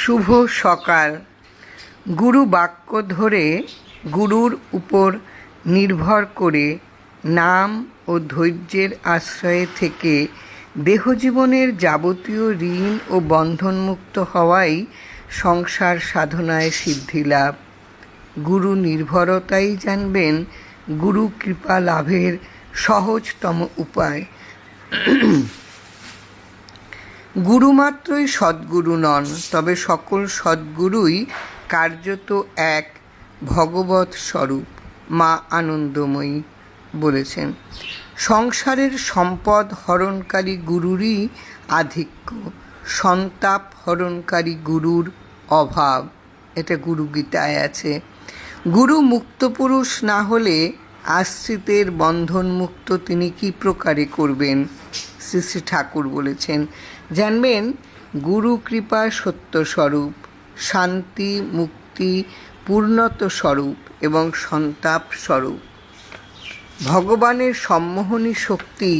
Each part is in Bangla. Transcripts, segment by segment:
শুভ সকাল। গুরু বাক্য ধরে গুরুর উপর নির্ভর করে নাম ও ধৈর্যের আশ্রয়ে থেকে দেহজীবনের যাবতীয় ঋণ ও বন্ধনমুক্ত হওয়াই সংসার সাধনায় সিদ্ধি লাভ। গুরু নির্ভরতাই জানবেন গুরু কৃপা লাভের সহজতম উপায়। গুরুমাত্রই সদ্গুরু নন, তবে সকল সদ্গুরুই কার্যত এক ভগবৎ স্বরূপ, মা আনন্দময়ী বলেছেন। সংসারের সম্পদ হরণকারী গুরুরই আধিক্য, সন্তাপ হরণকারী গুরুর অভাব। এটা গুরু গীতায় আছে। গুরু মুক্ত পুরুষ না হলে আশ্রিতের বন্ধন মুক্ত তিনি কি প্রকারে করবেন? শ্রী শ্রী ঠাকুর বলেছেন, জানবেন গুরু কৃপা সত্য স্বরূপ, শান্তি, মুক্তি, পূর্ণত স্বরূপ এবং সন্তাপ স্বরূপ। ভগবানের সম্মোহনী শক্তি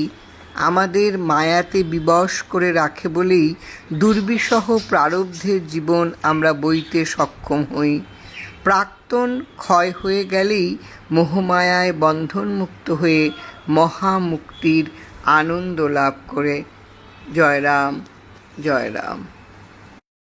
আমাদের মায়াতে বিবশ করে রাখে বলেই দুর্বিষহ প্রারব্ধের জীবন আমরা বইতে সক্ষম হই। প্রাক্তন ক্ষয় হয়ে গেলেই মোহমায়ায় বন্ধনমুক্ত হয়ে মহামুক্তির আনন্দ লাভ করে। জয় রাম জয় রাম